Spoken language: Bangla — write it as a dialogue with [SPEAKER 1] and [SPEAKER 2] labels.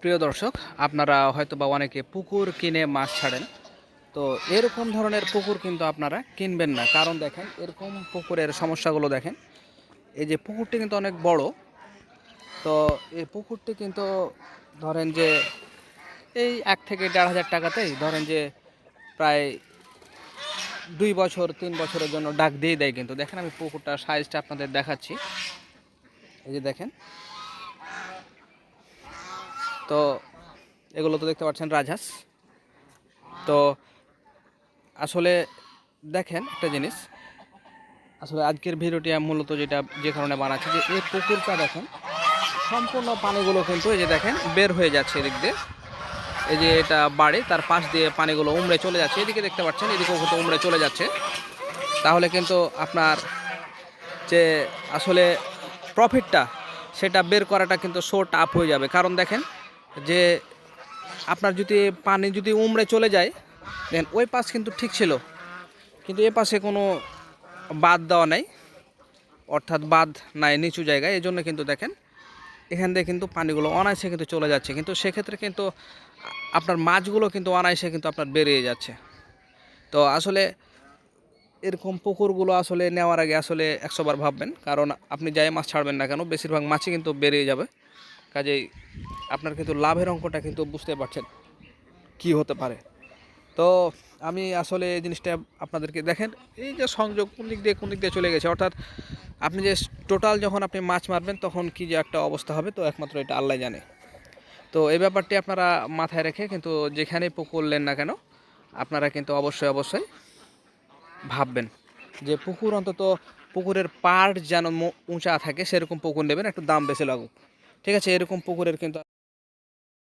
[SPEAKER 1] প্রিয় দর্শক, আপনারা হয়তো বা অনেকে পুকুর কিনে মাছ ছাড়েন। তো এরকম ধরনের পুকুর কিন্তু আপনারা কিনবেন না। কারণ দেখেন, এরকম পুকুরের সমস্যাগুলো দেখেন। এই যে পুকুরটি কিন্তু অনেক বড়। তো এই পুকুরটি কিন্তু ধরেন যে এই এক থেকে দেড় হাজার টাকাতেই ধরেন যে প্রায় দুই বছর, তিন বছরের জন্য ডাক দিয়ে দেয় কিন্তু। দেখেন আমি পুকুরটার সাইজটা আপনাদের দেখাচ্ছি। এই যে দেখেন তো এগুলো তো দেখতে পাচ্ছেন রাজহাঁস। তো আসলে দেখেন একটা জিনিস, আসলে আজকের ভিডিওটি মূলত যেটা, যে কারণে বানাচ্ছি যে এই পুকুরটা দেখেন, সম্পূর্ণ পানিগুলো কিন্তু এই যে দেখেন বের হয়ে যাচ্ছে এদিক দিয়ে। এই যে এটা বাড়ি, তার পাশ দিয়ে পানিগুলো উমড়ে চলে যাচ্ছে। এদিকে দেখতে পাচ্ছেন, এদিকেও কিন্তু উমড়ে চলে যাচ্ছে। তাহলে কিন্তু আপনার যে আসলে প্রফিটটা সেটা বের করাটা কিন্তু শোর্ট আপ হয়ে যাবে। কারণ দেখেন যে আপনার যদি পানি যদি উমড়ে চলে যায় দেখেন ওই পাশ কিন্তু ঠিক ছিল। কিন্তু এ পাশে কোনো বাদ দেওয়া নাই, অর্থাৎ বাদ নাই, নিচু জায়গায়। এই জন্য কিন্তু দেখেন, এখান থেকে কিন্তু পানিগুলো অনায়াসে কিন্তু চলে যাচ্ছে। কিন্তু সেক্ষেত্রে কিন্তু আপনার মাছগুলো কিন্তু অনায়াসে কিন্তু আপনার বেরিয়ে যাচ্ছে। তো আসলে এরকম পুকুরগুলো আসলে নেওয়ার আগে আসলে একশোবার ভাববেন, কারণ আপনি যাই মাছ ছাড়বেন না কেন, বেশিরভাগ মাছই কিন্তু বেরিয়ে যাবে। কাজেই আপনার কিন্তু লাভের অঙ্কটা কিন্তু বুঝতে পারছেন কি হতে পারে। তো আমি আসলে এই জিনিসটা আপনাদেরকে দেখেন, এই যে সংযোগ কোন দিক দিয়ে, কোন দিক দিয়ে চলে গেছে, অর্থাৎ আপনি যে টোটাল যখন আপনি মাছ মারবেন তখন কি যে একটা অবস্থা হবে, তো একমাত্র এটা আল্লাহ জানে। তো এই ব্যাপারটি আপনারা মাথায় রেখে কিন্তু যেখানেই পুকুর নেন না কেন, আপনারা কিন্তু অবশ্যই অবশ্যই ভাববেন যে পুকুর অন্তত পুকুরের পাড় যেন উঁচা থাকে, সেরকম পুকুর নেবেন, একটু দাম বেশি লাগুক। ঠিক আছে এরকম পুকুরের কিন্তু